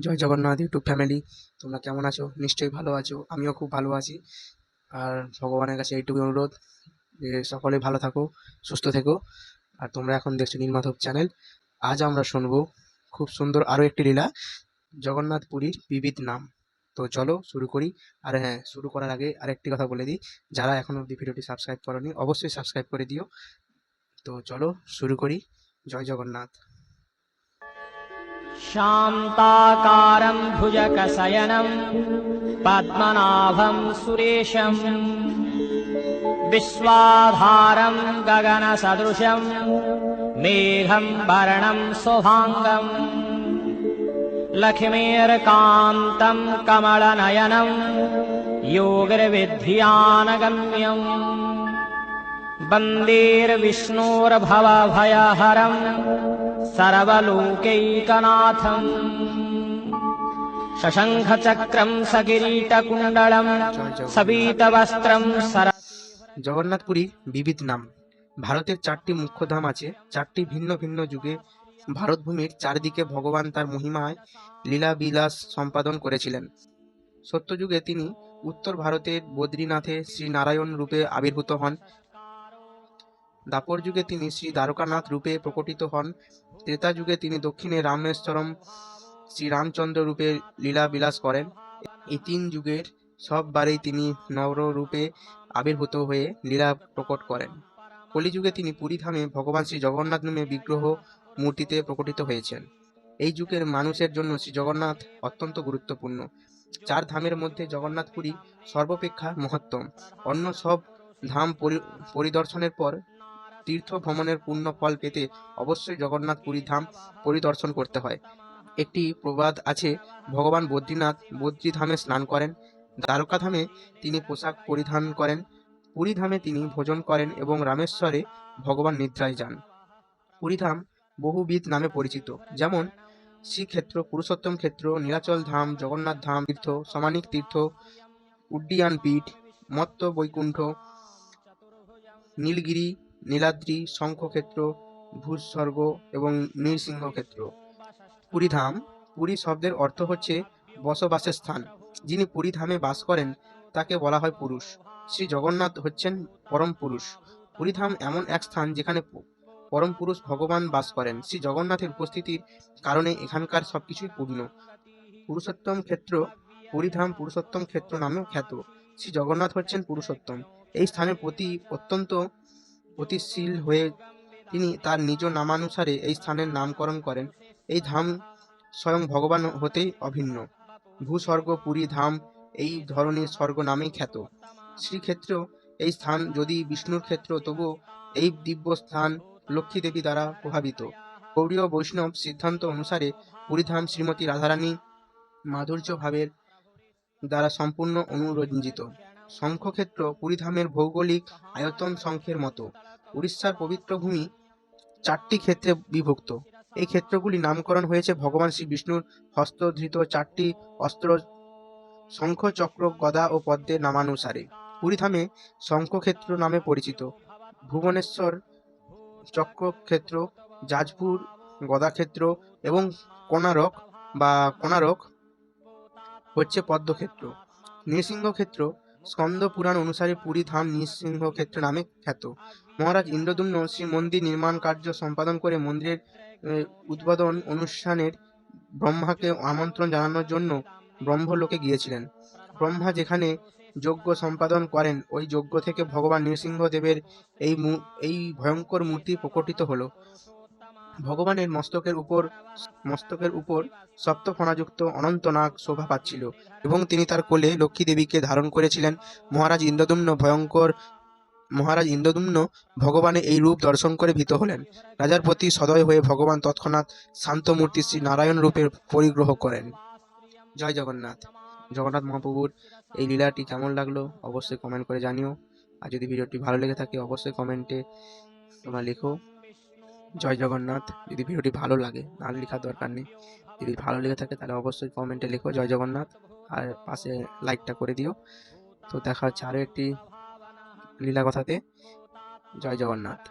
জয় Jagannath, YouTube family. তোমরা কেমন আছো? নিশ্চয়ই ভালো আছো। আমিও খুব ভালো আছি। আর ভগবানের কাছে এইটুকু অনুরোধ যে সকলে ভালো থাকো, সুস্থ থেকো। আর তোমরা এখন দেখছ নীলমাধব চ্যানেল। আজ আমরা শুনব খুব সুন্দর আরও একটি লীলা, জগন্নাথ পুরীর বিবিধ নাম। তো চলো শুরু করি। আর হ্যাঁ শুরু করার আগে আরেকটি কথা বলে দিই। যারা এখনও অবধি ভিডিওটি সাবস্ক্রাইব করনি, অবশ্যই সাবস্ক্রাইব করে দিও। তো চলো শুরু করি। জয় জগন্নাথ। शान्ताकारम् भुजकशयनम् पद्मनाभम् सुरेशम् विश्वाधारम् गगनसदृशम् मेघम् परणम् सोभाङ्गम् लक्ष्मीर्कान्तम् कमलनयनम् योगिर्विध्यानगम्यम् वन्देर्विष्णोर्भवभयहरं सर्वलोकैकनाथम् शशङ्खचक्रं सकिरीटकुण्डलं सबीतवस्त्रं सर জগন্নাথপুরীর বিবিধ নাম ভারতের চারটি মুখ্য ধাম আছে চারটি ভিন্ন ভিন্ন যুগে ভারতভূমির চারিদিকে ভগবান তার মহিমায় লীলা বিলাস সম্পাদন করেছিলেন সত্যযুগে তিনি উত্তর ভারতের বদ্রীনাথে শ্রী নারায়ণ রূপে আবির্ভূত হন দাপর যুগে তিনি শ্রী দ্বারকানাথ রূপে প্রকটিত হন। ত্রেতা যুগে তিনি দক্ষিণে রামেশ্বরম, শ্রীরামচন্দ্র রূপে লীলা বিলাস করেন। এই তিন যুগের সব বারেই তিনি নর রূপে আবির্ভূত হয়ে লীলা প্রকট করেন। কলিযুগে তিনি পুরীধামে ভগবান শ্রী জগন্নাথ নামে বিগ্রহ মূর্তিতে প্রকটিত হয়েছেন। এই যুগের মানুষের জন্য শ্রী জগন্নাথ অত্যন্ত গুরুত্বপূর্ণ। চার ধামের মধ্যে জগন্নাথপুরী সর্বাপেক্ষা মহত্তম। অন্য সব ধাম পরি- পরিদর্শনের পর তীর্থ ভ্রমণের পূর্ণ ফল পেতে অবশ্যই জগন্নাথ পুরী ধাম পরিদর্শন করতে হয়। একটি প্রবাদ আছে, ভগবান বদ্রীনাথ বদ্রীধামে স্নান করেন দ্বারকাধামে তিনি পোশাক পরিধান করেন পুরীধামে তিনি ভোজন করেন এবং রামেশ্বরে ভগবান নিদ্রায় যান। পুরীধাম বহুবিধ নামে পরিচিত, যেমন শ্রীক্ষেত্র, পুরুষোত্তম ক্ষেত্র, নীলাচল ধাম, জগন্নাথ ধাম তীর্থ, সমানিক তীর্থ, উড্ডিয়ান পীঠ, মত্ত বৈকুণ্ঠ, নীলগিরি নীলাদ্রি, শঙ্খক্ষেত্র, ভূস্বর্গ এবং নৃসিংহ ক্ষেত্র পুরীধাম, পুরী শব্দের অর্থ হচ্ছে বসবাসের স্থান। যিনি পুরীধামে বাস করেন, তাকে বলা হয় পুরুষ। শ্রী জগন্নাথ হচ্ছেন পরম পুরুষ। পুরীধাম এমন এক স্থান যেখানে পরম পুরুষ ভগবান বাস করেন। শ্রী জগন্নাথের উপস্থিতির কারণে এখানকার সবকিছুই পূর্ণ। পুরুষোত্তম ক্ষেত্র, পুরীধাম পুরুষোত্তম ক্ষেত্র নামেও খ্যাত। শ্রী জগন্নাথ হচ্ছেন পুরুষোত্তম। এই স্থানের প্রতি অত্যন্ত গতিশীল হয়ে তিনি তার নিজ নামানুসারে এই স্থানের নামকরণ করেন। এই ধাম স্বয়ং ভগবান হতেই অভিন্ন। ভূস্বর্গ, পুরী ধাম এই ধরনের স্বর্গ নামেই খ্যাত। শ্রীক্ষেত্র এই স্থান যদি বিষ্ণুর ক্ষেত্র, তবুও এই দিব্য স্থান লক্ষ্মী দেবী দ্বারা প্রভাবিত। গৌড়ীয় বৈষ্ণব সিদ্ধান্ত অনুসারে পুরীধাম শ্রীমতী রাধারানী মাধুর্য ভাবের দ্বারা সম্পূর্ণ অনুরঞ্জিত। শঙ্খক্ষেত্র পুরীধামের ভৌগোলিক আয়তন শঙ্খের মতো। উড়িষ্যার পবিত্র ভূমি চারটি ক্ষেত্রে বিভক্ত। এই ক্ষেত্রগুলি নামকরণ হয়েছে ভগবান শ্রী বিষ্ণুর হস্তধৃত চারটি অস্ত্র শঙ্খ, চক্র, গদা ও পদ্মের নামানুসারে। পুরীধামে শঙ্খক্ষেত্র নামে পরিচিত। ভুবনেশ্বর চক্রক্ষেত্র, যাজপুর গদাক্ষেত্র এবং কোণারক বা কোণারক হচ্ছে পদ্মক্ষেত্র। নৃসিংহক্ষেত্র স্কন্দ পুরাণ অনুসারে পুরী ধাম নৃসিংহ ক্ষেত্র নামে খ্যাত। মহারাজ ইন্দ্রদুম্ন শ্রী মন্দির নির্মাণ কার্য সম্পাদন করে মন্দিরের উদ্বোধন অনুষ্ঠানের ব্রহ্মাকে আমন্ত্রণ জানানোর জন্য ব্রহ্মলোকে গিয়েছিলেন। ব্রহ্মা যেখানে যজ্ঞ সম্পাদন করেন, ওই যজ্ঞ থেকে ভগবান নৃসিংহদেবের এই এই ভয়ঙ্কর মূর্তি প্রকটিত হলো। ভগবানের মস্তকের উপর মস্তকের উপর সপ্তফণাযুক্ত অনন্ত নাগ শোভা পাচ্ছিল এবং তিনি তার কোলে লক্ষ্মী দেবীকে ধারণ করেছিলেন। মহারাজ ইন্দ্রদুম্ন ভয়ঙ্কর মহারাজ ইন্দ্রদুম্ন ভগবানের এই রূপ দর্শন করে ভীত হলেন। রাজার প্রতি সদয় হয়ে ভগবান তৎক্ষণাৎ শান্ত মূর্তি শ্রী নারায়ণ রূপের পরিগ্রহ করেন। জয় জগন্নাথ। জগন্নাথ মহাপ্রভুর এই লীলাটি কেমন লাগল অবশ্যই কমেন্ট করে জানিও। আর যদি ভিডিওটি ভালো লেগে থাকে, অবশ্যই কমেন্টে তোমরা লেখো। জয় জগন্নাথ। যদি ভিডিওটি ভালো লাগে আর লেখার দরকার নেই। যদি ভালো লেগে থাকে, তাহলে অবশ্যই কমেন্টে লেখো জয় জগন্নাথ। আর পাশে লাইকটা করে দিও। তো দেখা হচ্ছে আরও একটি লীলা কথাতে। জয় জগন্নাথ।